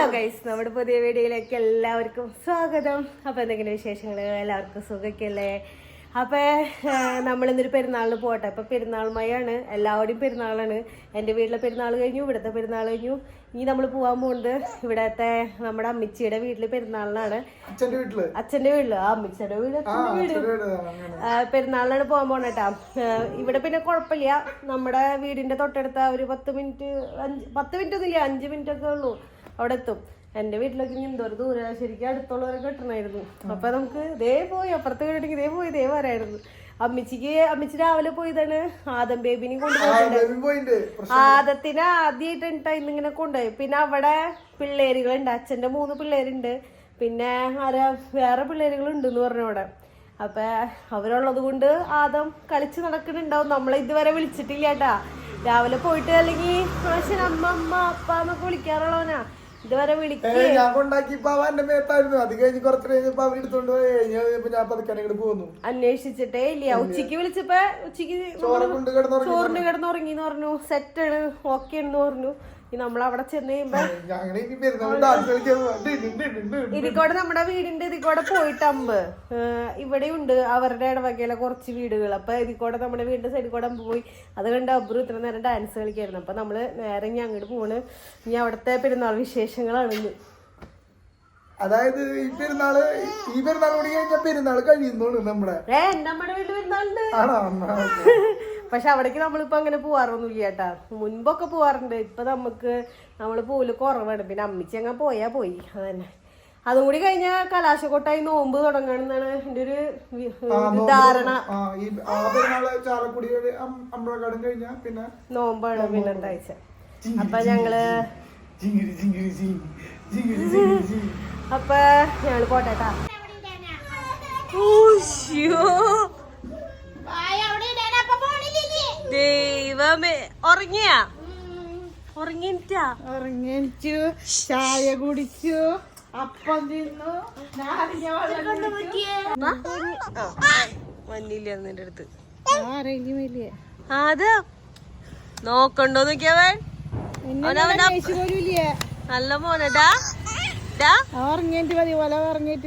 Hello guys നമ്മുടെ പുതിയ വീഡിയോയിലേക്ക് എല്ലാവർക്കും സ്വാഗതം. അപ്പൊ എന്തെങ്കിലും വിശേഷങ്ങൾ? എല്ലാവർക്കും സുഖമൊക്കെയല്ലേ? അപ്പൊ നമ്മളിന്നൊരു പെരുന്നാളിന് പോട്ടെ അപ്പൊ പെരുന്നാൾ മയാണ് എല്ലാവരുടെയും പെരുന്നാളാണ്. എന്റെ വീട്ടിലെ പെരുന്നാൾ കഴിഞ്ഞു ഇവിടുത്തെ പെരുന്നാൾ കഴിഞ്ഞു. ഇനി നമ്മൾ പോകാൻ പോകുന്നത് ഇവിടത്തെ നമ്മുടെ അമ്മച്ചിയുടെ വീട്ടിൽ പെരുന്നാളിനാണ്. അച്ഛന്റെ വീട്ടിൽ? ആ അമ്മച്ചിയുടെ വീട് ആ അച്ഛന്റെ വീട്. പെരുന്നാളിനാണ് പോകാൻ പോണേട്ടാ. ഇവിടെ പിന്നെ കുഴപ്പമില്ല. നമ്മുടെ വീടിന്റെ തൊട്ടടുത്ത ഒരു പത്ത് മിനിറ്റ് അഞ്ച് പത്ത് മിനിറ്റ് ഒന്നുമില്ല അഞ്ച് മിനിറ്റ് ഒക്കെ ഉള്ളൂ. അവിടെ എത്തും. എന്റെ വീട്ടിലൊക്കെ ഇനി എന്തോ ദൂരം ശരിക്കും അടുത്തുള്ളവരെ കിട്ടണമായിരുന്നു. അപ്പൊ നമുക്ക് ദേ പോയി അപ്പുറത്ത് വീട്ടിലേക്ക് ദേ പോയി ഇതേ വരായിരുന്നു. അമ്മച്ചിക്ക് അമ്മച്ചി രാവിലെ പോയതാണ്. ആദം ബേബിനെ കൊണ്ടുപോയിട്ടുണ്ട് ആദത്തിന് ആദ്യമായിട്ട് ടൈം ഇങ്ങനെ കൊണ്ടുപോയി പിന്നെ അവിടെ പിള്ളേരുകളുണ്ട്. അച്ഛന്റെ മൂന്ന് പിള്ളേരുണ്ട്. പിന്നെ ആരാ വേറെ പിള്ളേരുകളുണ്ട് എന്ന് പറഞ്ഞു അവിടെ. അപ്പൊ അവരുള്ളത് കൊണ്ട് ആദം കളിച്ച് നടക്കുന്നുണ്ടാവും. നമ്മളെ ഇതുവരെ വിളിച്ചിട്ടില്ല കേട്ടാ രാവിലെ പോയിട്ട് അല്ലെങ്കിൽ അച്ഛൻ അമ്മ അമ്മ അപ്പ എന്നൊക്കെ വിളിക്കാറുള്ളവനാ. ഇതുവരെ വിളിക്ക. ഞാൻ കൊണ്ടാക്കിയപ്പോ അവ എന്റെ മേത്തായിരുന്നു. അത് കഴിഞ്ഞ് കുറച്ച് കഴിഞ്ഞപ്പോ അവർ എടുത്തോണ്ട് പോയി. കഴിഞ്ഞ് കഴിഞ്ഞപ്പോ ഞാൻ പതുക്കെ അങ്ങോട്ട് പോന്നു. അന്വേഷിച്ചിട്ടേ ഇല്ല. ഉച്ചയ്ക്ക് വിളിച്ചപ്പോ ഉച്ചയ്ക്ക് ചോറിന് കിടന്നുറങ്ങി എന്ന് പറഞ്ഞു. ആണ്. ഓക്കെ ആണെന്ന് പറഞ്ഞു. ഇനി നമ്മൾ അവിടെ ചെന്ന് കഴിയുമ്പോ. ഇതിക്കൂടെ നമ്മുടെ വീടിന്റെ ഇതിക്കോടെ പോയിട്ടമ്പ് ഇവിടെ ഉണ്ട് അവരുടെ ഇടവകയിലെ കുറച്ച് വീടുകൾ. അപ്പൊ ഇതിക്കോടെ നമ്മുടെ വീടിന്റെ സൈഡിൽ കൂടെ പോയി. അത് കണ്ട് അബ്രു ഇത്ര നേരം ഡാൻസ് കളിക്കായിരുന്നു. അപ്പൊ നമ്മൾ നേരെ ഇനി അങ്ങോട്ട് പോണ്. ഇനി അവിടുത്തെ പെരുന്നാൾ വിശേഷങ്ങളാണ് അതായത് ഈ പെരുന്നാൾ ഈ പെരുന്നാൾ കൂടി കഴിഞ്ഞാൽ പെരുന്നാൾ കഴിയുന്നു നമ്മുടെ. നമ്മുടെ വീട്ടിൽ പെരുന്നാളുണ്ട്? ആണോ. പക്ഷെ അവിടേക്ക് നമ്മളിപ്പോ അങ്ങനെ പോവാറൊന്നുമില്ല കേട്ടാ. മുൻപൊക്കെ പോവാറുണ്ട്. ഇപ്പൊ നമുക്ക് നമ്മൾ പോലും കുറവാണ്. പിന്നെ അമ്മിച്ചി അങ്ങ് പോയാ പോയി. അതന്നെ. അതും കൂടി കഴിഞ്ഞാൽ കലാശക്കൊട്ടായി നോമ്പ് തുടങ്ങണമെന്നാണ് എന്റെ ഒരു ഒരു ധാരണ. നോമ്പാണ് പിന്നെ ആ അപ്പൊ ഞങ്ങൾ അപ്പൊ ഞങ്ങൾ പോട്ടെ കേട്ടാ. പിന്നെ ദൈവമേ ഉറങ്ങിയാ? ഉറങ്ങിട്ടാ ഉറങ്ങിച്ചു ചായ കുടിച്ചു അപ്പം തിന്നു മഞ്ഞില്ല നിന്റെ അടുത്ത്. അത് നോക്കണ്ടോ നോക്കിയവൻ നല്ല മോനടാ ഡാ ഉറങ്ങിയിട്ട് മതി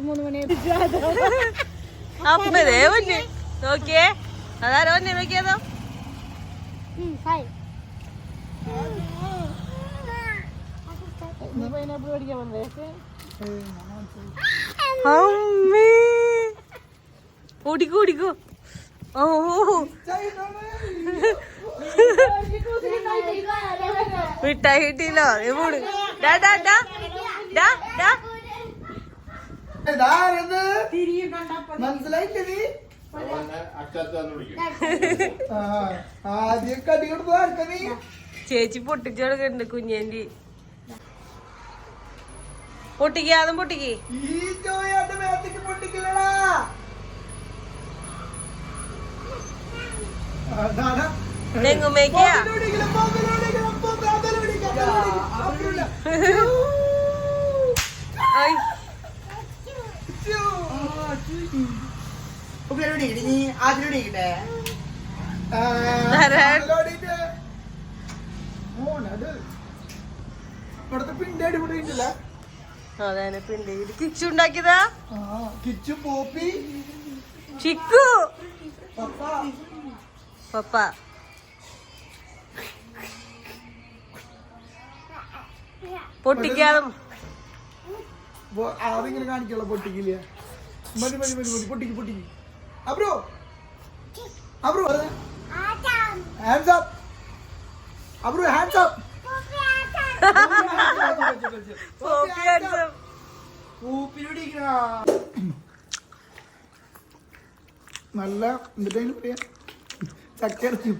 മൂന്ന് മണി അപ്പതേ നോക്കിയേ അതാരോ നോക്കിയതോ പൈനാപ്പിൾ മേടിക്കാൻ വന്നേ? അമ്മേ. ഓടിക്കോ ഓടിക്കോ. ഓ മിഠായി കിട്ടിയില്ലോ. നീ പോണ് ഡാ ഡാ ഡാ ഡാ ഡാ മനസ്സിലായില്ലേ ആദ്യം കടി കൊടുത്തു നീ ചേച്ചി പൊട്ടിച്ചു കുഞ്ഞേന്റെ കുഞ്ഞേന്റി അതും പൊട്ടിക്ക് തെങ്ങുമേക്കാ. ഐ. പിണ്ടി ഇത് കിച്ചു ഉണ്ടാക്കിയതാ? കിച്ചു പോപ്പി. ചിക്കു. പപ്പ. പൊട്ടിക്കാതെ കാണിക്കുള്ള പൊട്ടിക്കില്ല? മതി മതി മതി. പൊട്ടിക്ക് പൊട്ടിക്ക്. അബ്രോ. അബ്രോ ഹാൻഡ്സ് അപ്പ് അബ്രോ ഹാൻഡ്സ് അപ്പ്. നല്ല എന്നിട്ട് പറയാ ചക്കരച്ചും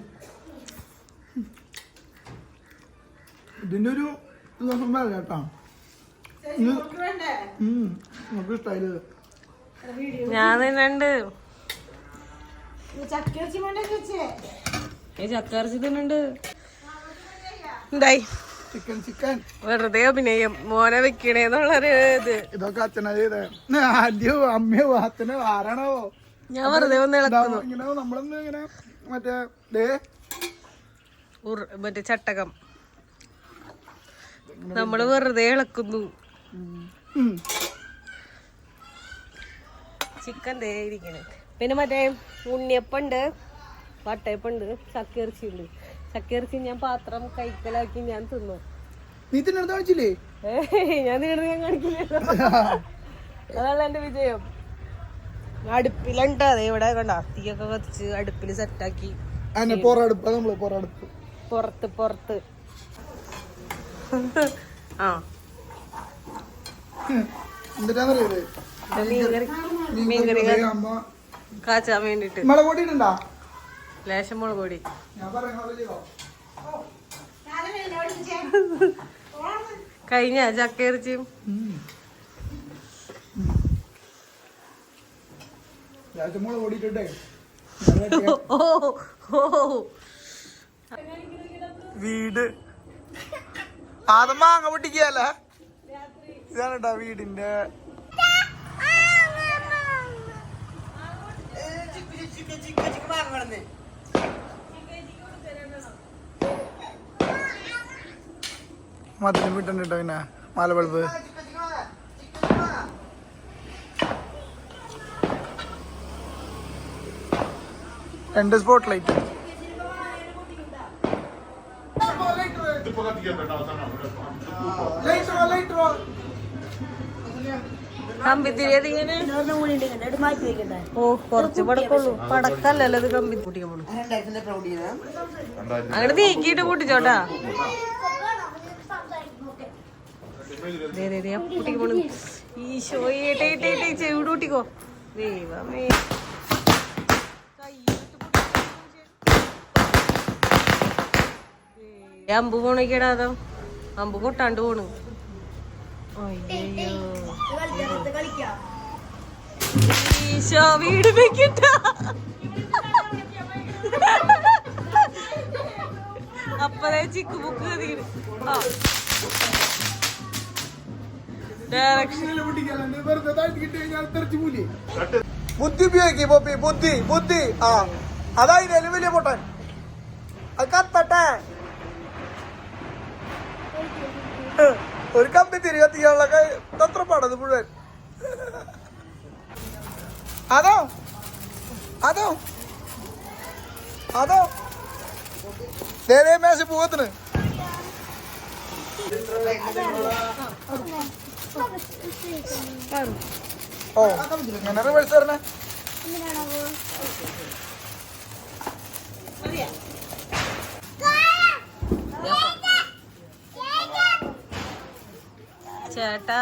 ഇതിന്റെ ഒരു കേട്ടോ. ഉം, നമുക്ക് ഞാൻ തന്നെ ചക്കരച്ചി തിന്നുണ്ട്. എന്തായി ചിക്കൻ ചിക്കൻ വെറുതെ അഭിനയം. മോനെ വെക്കണേന്നുള്ളൊരു ഇത്. ഇതൊക്കെ അച്ഛനാ ചെയ്തേ. ആദ്യോ അമ്മയോ അച്ഛനോ ആരാണോ? ഞാൻ വെറുതെ ഒന്ന് ഇളക്കുന്നു. ഇങ്ങനെ നമ്മളൊന്ന് ഇങ്ങനെ മറ്റേ ദേ. ഉർ- മറ്റേ ചട്ടകം. നമ്മൾ വെറുതെ ഇളക്കുന്നു. ചിക്കൻ ദേ ഇരിക്കണ്. പിന്നെ മറ്റേ ഉണ്ണിയപ്പുണ്ട് വട്ടയപ്പുണ്ട് ചക്കിറച്ചി ഉണ്ട് ചക്കിറച്ചി ഞാൻ പാത്രം കൈക്കലാക്കി ഞാൻ തിന്നു. നീ കാണിച്ചില്ലേ? ഞാൻ നീണ്ടത് ഞാൻ കാണിക്കില്ല അതാണ് എന്റെ വിജയം. അടുപ്പിലുണ്ട് അതെ ഇവിടെ കണ്ട തീയൊക്കെ കത്തിച്ച് അടുപ്പിൽ സെറ്റാക്കി. അന്നെ പൊറടുപ്പ് നമ്മൾ പൊറടുപ്പ്. പുറത്ത് പുറത്ത്. ആ. മീൻകറി മീൻകറി അമ്മ കാച്ചാൻ വേണ്ടിട്ട്. മുളക് പൊടി ഉണ്ടോ ലേശം മുളക് പൊടി കഴിഞ്ഞ ഓ വീട്. ആദ്യം മാങ്ങ പൊട്ടിക്കല്ലേ ഇതാണ് കേട്ടോ വീടിന്റെ മത്തിന് വിട്ടുണ്ട് കേട്ടോ പിന്നെ മലബൾബ് രണ്ട് സ്പോട്ട് ലൈറ്റ് കമ്പിത്തിരി ഇങ്ങനെ ഓ കുറച്ച് പടക്കുള്ളൂ പടക്കല്ലല്ലോ ഇത് കമ്പി. പോണു അങ്ങനെ പോണു ചെവിട് ദൈവമേ. അമ്പ് പോണേക്കടാ അതോ. അമ്പ് പൊട്ടാണ്ട് പോണു. ഈശോ വീട് വെക്കിട്ട അപ്പതേ ചിക്ക് ബുക്ക് കതിന് ആ ബുദ്ധി ഉപയോഗിക്കും പോപ്പി ബുദ്ധി ബുദ്ധി. ആ. അതായിരുന്നു വലിയ പൊട്ടൻ. അത് കത്തട്ടെ. ഒരു കമ്പി തിരികെ കത്തിക്കാനുള്ള കൈ- തത്രപ്പാടത് മുഴുവൻ. അതോ? അതോ? അതോ? നേരെ മേശ പൂവത്തിന് ഓ ഇങ്ങനെ റിവേഴ്സ് വരണേ? ചേട്ടാ.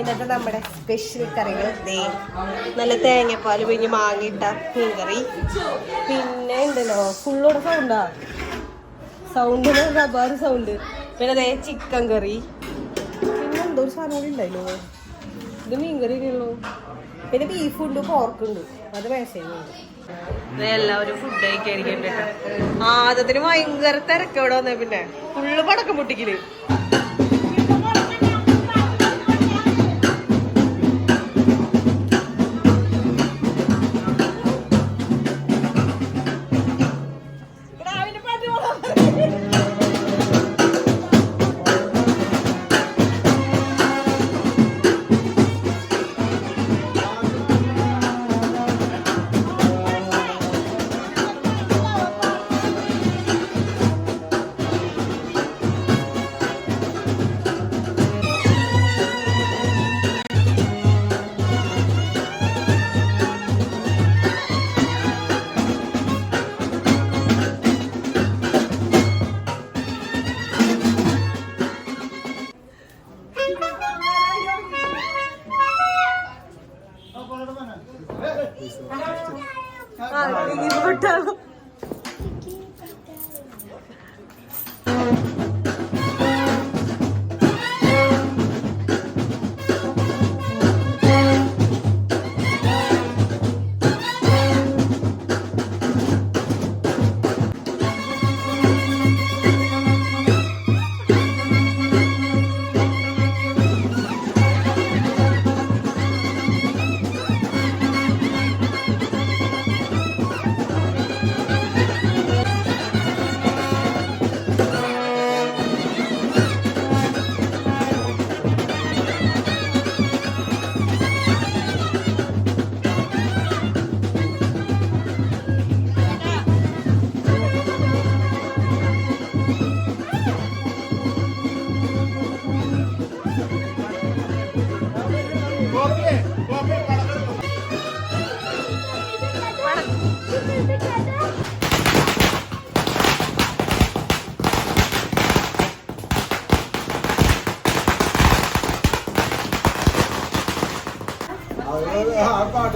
ഇന്നത്തെ നമ്മുടെ സ്പെഷ്യൽ കറികൾ ദേ നല്ല തേങ്ങാപ്പാൽ മാങ്ങിട്ട മാങ്ങിയിട്ട മീൻകറി. പിന്നെ ഉണ്ടല്ലോ ഫുള്ളോടെ സൗണ്ടാ സൗണ്ട് റബ്ബാറ് സൗണ്ട് പിന്നെ അതേ ചിക്കൻ കറി പിന്നെ എന്തോ ഒരു സാധനം കൂടി ഉണ്ടായില്ലോ? ഇത് മീൻകറി ഉള്ളൂ പിന്നെ ബീഫ് ഉണ്ട് പോർക്ക് ഉണ്ട്. അത് മേശയുണ്ട് എല്ലാവരും ഫുഡ് കഴിക്കാൻ ആദ്യത്തിന് ഭയങ്കര തിരക്കവിടെ വന്നേ പിന്നെ. ഫുള്ള് പടക്കം പൊട്ടിക്കൽ.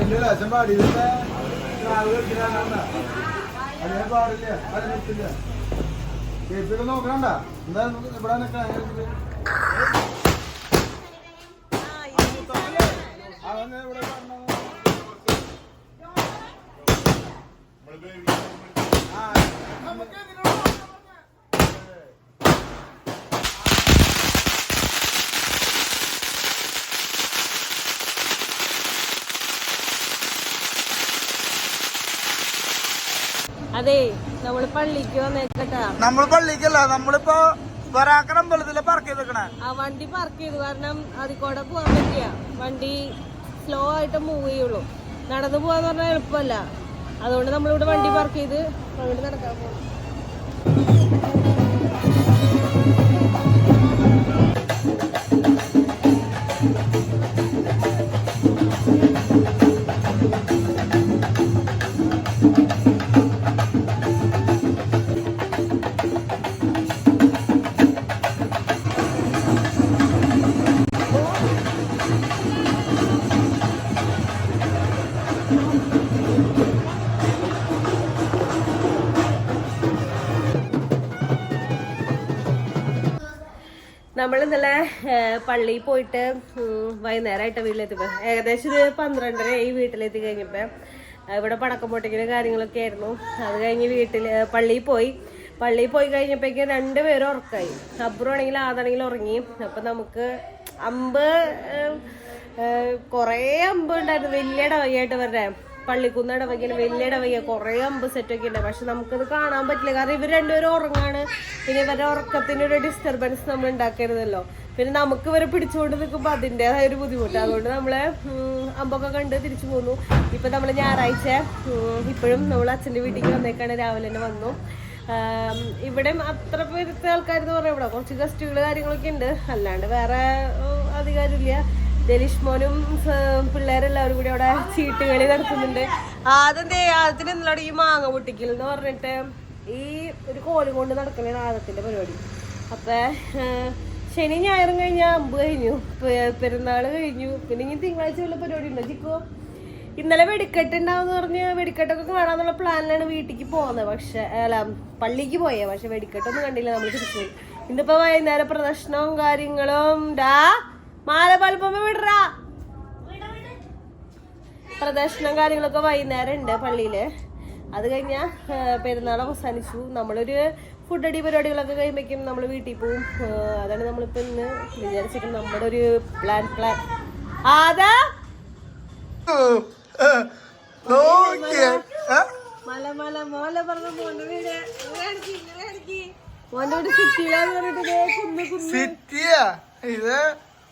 ആ പാട്ടിന്റെ ലേശം പാടിയതിന്റെ നാല് കളിച്ചിട്ടാണ് അതിനെ പാടില്ല അത് നിർത്തില്ല കേപ്പിട്ട് നോക്കണ്ട എന്താ ഇവിടെ നിൽക്കണ അവനെ ഇവിടെ കാണണം ആ നമുക്ക് അതെ നമ്മൾ പള്ളിക്ക് വന്നേക്കട്ടാ. പള്ളിക്കല്ല നമ്മളിപ്പോ വരാക്കര അമ്പലത്തിലെ പാർക്ക് ചെയ്തേക്കണേ. ആ വണ്ടി പാർക്ക് ചെയ്തു. കാരണം അതിൽ കൂടെ പോകാൻ പറ്റിയ. വണ്ടി സ്ലോ ആയിട്ട് മൂവ് ചെയ്യുള്ളൂ. നടന്നു പോവാന്ന് പറഞ്ഞാൽ എളുപ്പമല്ല. അതുകൊണ്ട് നമ്മളിവിടെ വണ്ടി പാർക്ക് ചെയ്ത് അങ്ങോട്ട് നടക്കാൻ പോകും നമ്മൾ ഇന്നലെ പള്ളിയിൽ പോയിട്ട് വൈകുന്നേരമായിട്ട് വീട്ടിലെത്തിപ്പോ ഏകദേശം ഒരു പന്ത്രണ്ടര ഈ വീട്ടിലെത്തി കഴിഞ്ഞപ്പോ ഇവിടെ പടക്കം പൊട്ടിക്കലും കാര്യങ്ങളൊക്കെ ആയിരുന്നു. അത് കഴിഞ്ഞ് വീട്ടിൽ പള്ളിയിൽ പോയി. പള്ളിയിൽ പോയി കഴിഞ്ഞപ്പോഴേക്കും രണ്ടുപേരും ഉറക്കായി. അബ്രുവാണെങ്കിൽ ആദാണെങ്കിലും ഉറങ്ങി. അപ്പൊ നമുക്ക് അമ്പ് കുറേ അമ്പ് ഉണ്ടായിരുന്നു. വലിയ ഡോയായിട്ട് വരുടെ പള്ളിക്കുന്ന് ഇടവകയിൽ വലിയ ഇടവക കുറേ അമ്പ് സെറ്റൊക്കെ ഉണ്ട്. പക്ഷെ നമുക്കത് കാണാൻ പറ്റില്ല. കാരണം ഇവർ രണ്ടുപേരും ഉറങ്ങാണ്. പിന്നെ ഇവരുടെ ഉറക്കത്തിനൊരു ഡിസ്റ്റർബൻസ് നമ്മൾ ഉണ്ടാക്കരുതല്ലോ. പിന്നെ നമുക്ക് ഇവരെ പിടിച്ചുകൊണ്ട് നിൽക്കുമ്പോൾ അതിന്റെതായ ഒരു ബുദ്ധിമുട്ട്. അതുകൊണ്ട് നമ്മളെ അമ്പൊക്കെ കണ്ട് തിരിച്ചു പോന്നു. ഇപ്പൊ നമ്മൾ ഞായറാഴ്ച ഇപ്പോഴും നമ്മൾ അച്ഛന്റെ വീട്ടിലേക്ക് വന്നേക്കാണ്. രാവിലെ തന്നെ വന്നു. ഇവിടെ അത്ര പേരത്തെ ആൾക്കാരെന്ന് പറയാം ഇവിടെ കുറച്ച് ഗസ്റ്റുകൾ കാര്യങ്ങളൊക്കെ ഉണ്ട്. അല്ലാണ്ട് വേറെ അധികാരമില്ല. ദലിഷ് മോനും പിള്ളേരെല്ലാവരും കൂടി അവിടെ ചീട്ടുകളി നടത്തുന്നുണ്ട്. ആദ്യത്തെ ആദ്യത്തിന് എന്നുള്ള ഈ മാങ്ങ പൊട്ടിക്കൽ എന്ന് പറഞ്ഞിട്ട് ഈ ഒരു കോലും കൊണ്ട് നടക്കുന്ന ആദത്തിന്റെ പരിപാടി. അപ്പൊ ശനി ഞായറും കഴിഞ്ഞാൽ അമ്പ് കഴിഞ്ഞു. പെരുന്നാൾ കഴിഞ്ഞു. പിന്നെ ഇനി തിങ്കളാഴ്ച ഉള്ള പരിപാടി ഉണ്ടോ ചിക്കോ ഇന്നലെ വെടിക്കെട്ട് ഉണ്ടാവും പറഞ്ഞ് വെടിക്കെട്ടൊക്കെ കാണാന്നുള്ള പ്ലാനിലാണ് വീട്ടിലേക്ക് പോകുന്നത്. പക്ഷെ അല്ല പള്ളിക്ക് പോയേ. പക്ഷെ വെടിക്കെട്ടൊന്നും കണ്ടില്ല. നമ്മൾ തിരിച്ചു ഇന്നിപ്പോ വൈകുന്നേരം പ്രദർശനവും കാര്യങ്ങളും ഡാ മാല പലപ്പം വിടറാ പ്രദർശനം കാര്യങ്ങളൊക്കെ വൈകുന്നേരം ഉണ്ട് പള്ളിയിൽ. അത് കഴിഞ്ഞാൽ പെരുന്നാൾ അവസാനിച്ചു. നമ്മളൊരു ഫുഡ് അടി പരിപാടികളൊക്കെ കഴിയുമ്പോഴേക്കും നമ്മൾ വീട്ടിൽ പോവും. അതാണ് നമ്മളിപ്പോൾ ഇന്ന് വിചാരിച്ചിരിക്കുന്നത് നമ്മുടെ ഒരു പ്ലാൻ പ്ലാൻ ആദാ നോക്കിയേ. ഏ? മല മല മോല പറഞ്ഞ മോന്റെ വീട്. മോന്റെ സിറ്റിയിലാന്ന് പറഞ്ഞിട്ട് കുന്ന് കുന്ന്. സിറ്റിയാ ഇത്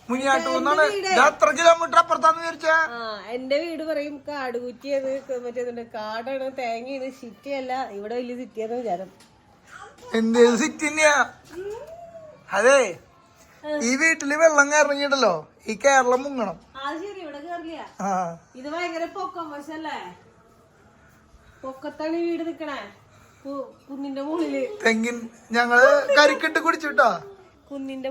മുനിയാട്ടൂന്നാണ് ഇത് എത്ര കിലോമീറ്റർ അപ്പുറത്താന്ന് വിചാരിച്ചാ? ആ എന്റെ വീട് പറയും കാട് കുറ്റിയത് മറ്റേതുണ്ട് കാടാണ് തേങ്ങയാണ് സിറ്റിയല്ല ഇവിടെ വലിയ സിറ്റിയാന്ന് വിചാരം. എന്ത് സിറ്റി അതെ ഈ വീട്ടിൽ വെള്ളം കയറിയിട്ടല്ലോ ഈ കേരളം മുങ്ങണം. ഇത് ഭയങ്കര പൊക്കം വശല്ലേ പൊക്കത്താണ് ഈ വീട് നിക്കണേ. കുന്നിന്റെ മുകളിൽ. തെങ്ങിൻ ഞങ്ങൾ കരിക്കിട്ട് കുടിച്ചുട്ടാ? കുന്നിന്റെ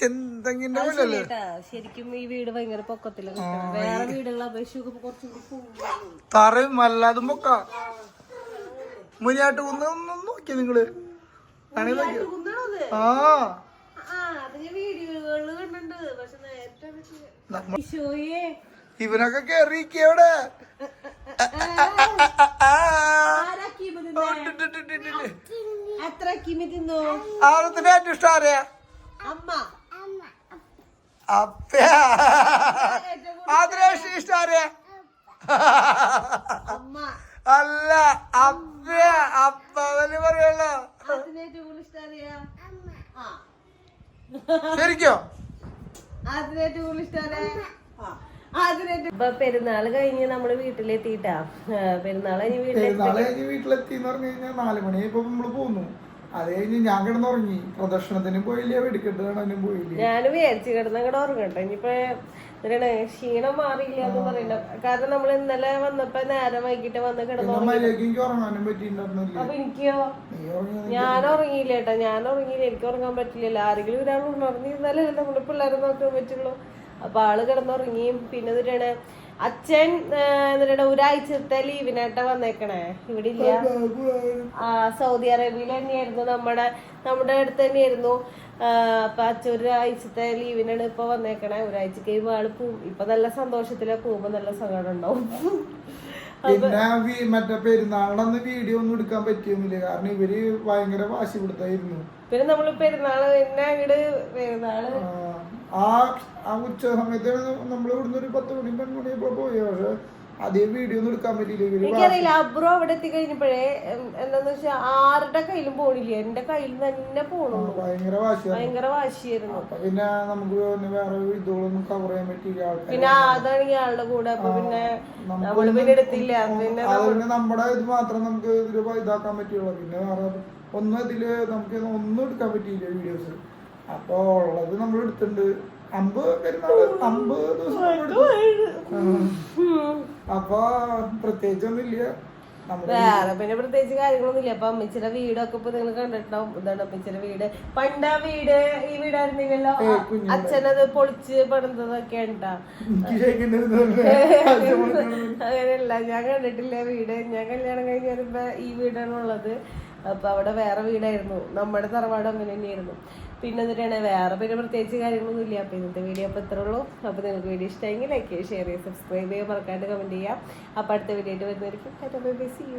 ചെന്തെങ്ങിന്റെ മുകളിലല്ലേ ശരിക്കും ഈ വീട് ഭയങ്കര പൊക്കത്തിൽ നിക്കണേ. വേറെ വീടുകളെ അപേക്ഷിച്ച് കുറച്ചും കൂടി പൊങ്ങിയാണ്. തറയും അല്ലാതും പൊക്ക. മുനിയാട്ട് കുന്ന് ഒന്ന് നോക്കി നിങ്ങൾ? നോക്കിയോ? ആ. വീഡിയോകളിൽ കണ്ടിട്ടുണ്ട്. പക്ഷെ നേരത്തെ ഇവനൊക്കെ കേറി അവിടെ. ആരാ കീമ എത്ര കീമ തിന്നു? ആദ്യത്തിന് ഏറ്റവും ഇഷ്ടം ആരെയാ അമ്മ. അപ്പ ഏറ്റവും ഇഷ്ടം ആരെയാ അമ്മ. അല്ല അപ്പ അപ്പവന് പറയുള്ളൂ. ശരിക്കോ? അതിനേറ്റവും ഇഷ്ടം ഇപ്പൊ പെരുന്നാൾ കഴിഞ്ഞ് നമ്മൾ വീട്ടിലെത്തിട്ടാ പെരുന്നാൾ കഴിഞ്ഞ് വീട്ടിലെത്തി വീട്ടിലെത്തി എന്ന് പറഞ്ഞു കഴിഞ്ഞാൽ നാല് മണി ഇപ്പൊ നമ്മൾ പോന്നു. അത് കഴിഞ്ഞ് ഞാൻ കിടന്നുറങ്ങി. പ്രദർശനത്തിനും പോയില്ല വെടിക്കെട്ട് കാണാനും പോയില്ല. ഞാൻ വിചാരിച്ചു കിടന്ന കൂടെ ഉറങ്ങട്ടെ. ഇനിയിപ്പോ എന്താണ് ക്ഷീണം മാറിയില്ല എന്ന് പറയണ്ട. കാരണം നമ്മൾ ഇന്നലെ വന്നപ്പോ നേരം വൈകിട്ട് വന്ന് കിടന്നു അപ്പൊ എനിക്കോ? ഞാൻ ഉറങ്ങിയില്ല കേട്ടോ. ഞാൻ ഉറങ്ങിയില്ല. എനിക്ക് ഉറങ്ങാൻ പറ്റില്ലല്ലോ. ആരെങ്കിലും ഒരാൾ ഉണർന്നിരുന്നാലേ നമ്മുടെ പിള്ളേരെ നോക്കാൻ പറ്റുള്ളൂ. അപ്പൊ ആൾ കിടന്നുറങ്ങി പിന്നെ എന്നിട്ടാണ് അച്ഛൻ ആ, എന്നിട്ടാണ് ഒരാഴ്ചത്തെ ലീവിനായിട്ടാ വന്നേക്കണേ. ഇവിടെ ഇല്ല. ആ സൗദി അറേബ്യയിൽ തന്നെയായിരുന്നു. നമ്മുടെ നമ്മുടെ അടുത്ത് തന്നെയായിരുന്നു. അപ്പൊ അച്ഛൻ ഒരാഴ്ചത്തെ ലീവിനാണ് ഇപ്പൊ വന്നേക്കണേ. ഒരാഴ്ച കഴിയുമ്പോ ആൾ പോവും. ഇപ്പൊ നല്ല സന്തോഷത്തിലാ പോകുമ്പോ നല്ല സങ്കടം ഉണ്ടാവും. പിന്നെ മറ്റേ പെരുന്നാളൊന്ന് വീഡിയോ ഒന്നും എടുക്കാൻ പറ്റിയൊന്നുമില്ല. കാരണം ഇവർ ഭയങ്കര വാശി കൊടുത്തായിരുന്നു. പിന്നെ നമ്മൾ പെരുന്നാൾ പിന്നെ അങ്ങോട്ട് പെരുന്നാൾ ആ ആ ഉച്ച സമയത്ത് നമ്മൾ ഇവിടുന്ന് ഒരു പത്ത് മണി പെൺമണി ഇപ്പൊ പോയി. പക്ഷെ അതേ വീഡിയോ ഒന്നും എടുക്കാൻ പറ്റിയില്ല. അബ്രോ അവിടെ എത്തിക്കഴിഞ്ഞപ്പോഴേ കഴിഞ്ഞപ്പോഴേ എന്താന്ന് വെച്ചാ ആരുടെ കയ്യിലും പോണില്ല. എന്റെ കയ്യിൽ തന്നെ പോണുള്ളൂ. ഭയങ്കര ഭയങ്കര വാശിയായിരുന്നു. പിന്നെ നമുക്ക് വേറെ ഇതുകളൊന്നും കവർ ചെയ്യാൻ പറ്റിയില്ല. പിന്നെ അതാണെങ്കിൽ ആളുടെ കൂടെ. അപ്പൊ പിന്നെ നമ്മൾ പിന്നെ എടുത്തില്ല. പിന്നെ നമ്മുടെ ഇത് മാത്രം നമുക്ക് ഇതിൽ ഇതാക്കാൻ പറ്റുള്ളൂ. പിന്നെ വേറെ ഒന്നും ഇതിൽ നമുക്ക് ഒന്നും എടുക്കാൻ പറ്റിയില്ല വീഡിയോസ് അപ്പൊ ഉള്ളത് നമ്മൾ എടുത്തിട്ടുണ്ട്. അമ്പ് അമ്പ് അമ്പത് ദിവസം. അപ്പൊ പ്രത്യേകിച്ചൊന്നും ഇല്ല. നമ്മുടെ വേറെ പിന്നെ പ്രത്യേകിച്ച് കാര്യങ്ങളൊന്നും ഇല്ല. അപ്പൊ അമ്മച്ചിയുടെ വീടൊക്കെ ഇപ്പൊ നിങ്ങൾ കണ്ടിട്ടുണ്ടാവും. ഇതാണ് അമ്മച്ചിയുടെ വീട്. പണ്ട് ആ വീട് ഈ വീടായിരുന്നില്ലല്ലോ. അച്ഛനത് പൊളിച്ച് പണിതതൊക്കെ ഉണ്ടാ. എനിക്ക് ശരിക്കും അങ്ങനെയല്ല. ഞാൻ കണ്ടിട്ടില്ല വീട്. ഞാൻ കല്യാണം കഴിഞ്ഞ് വരുമ്പോ ഈ വീടാണ് ഉള്ളത്. അപ്പൊ അവിടെ വേറെ വീടായിരുന്നു. നമ്മുടെ തറവാട് അങ്ങനെ തന്നെയായിരുന്നു. പിന്നെ എന്നിട്ടാണ് വേറെ പിന്നെ പ്രത്യേകിച്ച് കാര്യങ്ങളൊന്നും ഇല്ല അപ്പൊ ഇന്നത്തെ വീഡിയോ അപ്പൊ ഇത്രേ ഉള്ളൂ. അപ്പൊ നിങ്ങൾക്ക് വീഡിയോ ഇഷ്ടമെങ്കിൽ ലൈക്ക് ചെയ്യുക ഷെയർ ചെയ്യുക സബ്സ്ക്രൈബ് ചെയ്യുക മറക്കാണ്ട് കമന്റ് ചെയ്യുക. അപ്പൊ അടുത്ത വീഡിയോ ആയിട്ട് വരുന്നതായിരിക്കും സി യു